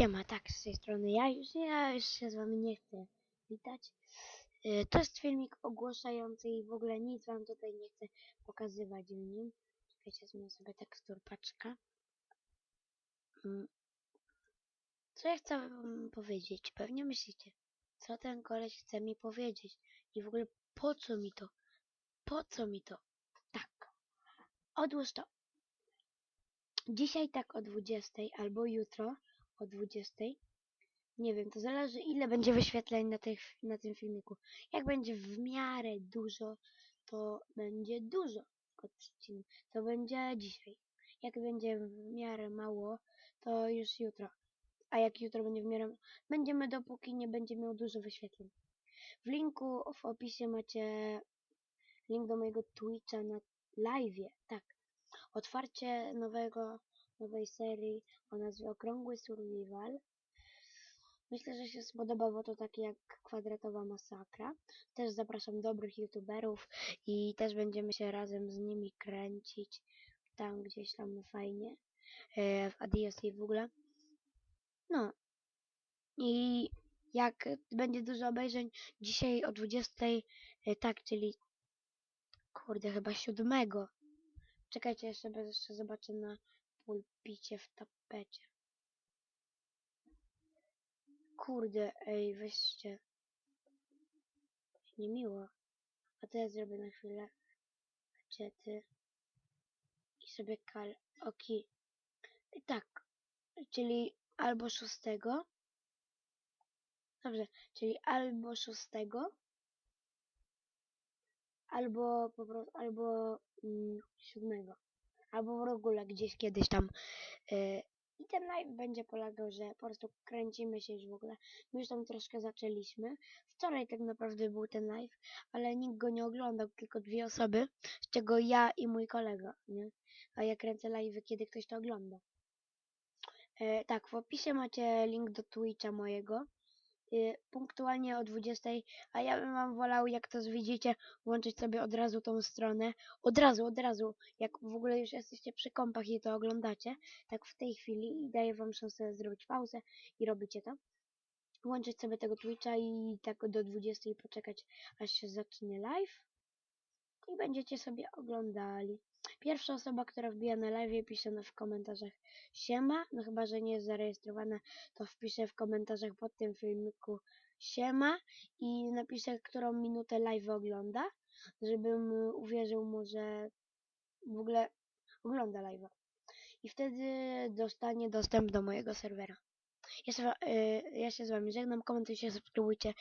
Siema, tak, z tej strony ja już, ja już się z wami nie chcę witać. Y, To jest filmik ogłaszający i w ogóle nic wam tutaj nie chcę pokazywać w nim. Czekajcie, zmienię sobie tekstur paczka. Mm. Co ja chcę wam powiedzieć? Pewnie myślicie, co ten koleś chce mi powiedzieć i w ogóle po co mi to? Po co mi to? Tak, odłóż to. Dzisiaj tak o 20 albo jutro o 20. Nie wiem, to zależy ile będzie wyświetleń na, tych, na tym filmiku. Jak będzie w miarę dużo, to będzie dużo odcinków. To będzie dzisiaj. Jak będzie w miarę mało, to już jutro. A jak jutro będzie w miarę... Będziemy dopóki nie będzie miał dużo wyświetleń. W linku w opisie macie link do mojego Twitcha na live. Tak. Otwarcie nowego, nowej serii o nazwie Okrągły Survival. Myślę, że się spodoba, bo to takie jak kwadratowa masakra. Też zapraszam dobrych youtuberów i też będziemy się razem z nimi kręcić tam gdzieś tam fajnie e, w Adios i w ogóle. No i jak będzie dużo obejrzeń dzisiaj o 20, e, tak, czyli kurde, chyba siódmego. Czekajcie, jeszcze, jeszcze zobaczę na pulpicie w tapecie. Kurde, ej, weźcie. Niemiło. A ja zrobię na chwilę gadżety i sobie kal... Oki. I Tak, czyli albo szóstego. Dobrze, czyli albo szóstego, albo po prostu, albo mm, siódmego. Albo w ogóle gdzieś kiedyś tam. Yy, I ten live będzie polegał, że po prostu kręcimy się już w ogóle. My już tam troszkę zaczęliśmy. Wczoraj tak naprawdę był ten live, ale nikt go nie oglądał, tylko dwie osoby, z czego ja i mój kolega, nie? A ja kręcę live, kiedy ktoś to ogląda. E, tak, w opisie macie link do Twitcha mojego. E, punktualnie o 20, a ja bym wam wolał, jak to widzicie, włączyć sobie od razu tą stronę. Od razu, od razu, jak w ogóle już jesteście przy kompach i to oglądacie, tak w tej chwili i daję wam szansę zrobić pauzę i robicie to. Włączyć sobie tego Twitcha i tak do 20 poczekać, aż się zacznie live. I będziecie sobie oglądali. Pierwsza osoba, która wbija na live, pisze w komentarzach siema, no chyba, że nie jest zarejestrowana, to wpiszę w komentarzach pod tym filmiku siema i napiszę, którą minutę live ogląda, żebym uwierzył mu, że w ogóle ogląda live'a. I wtedy dostanie dostęp do mojego serwera. Ja się, y, ja się z wami żegnam, komentujcie, subskrybujcie.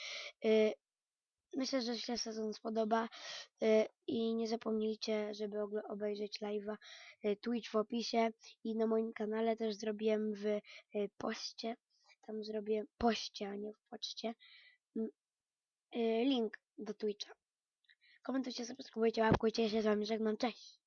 Myślę, że się sezon spodoba y, i nie zapomnijcie, żeby obejrzeć live'a y, Twitch w opisie i na moim kanale też zrobiłem w y, poście, tam zrobię poście, a nie w poczcie, mm, link do Twitcha. Komentujcie, subskrybujcie, łapkujcie, się z wami żegnam, cześć!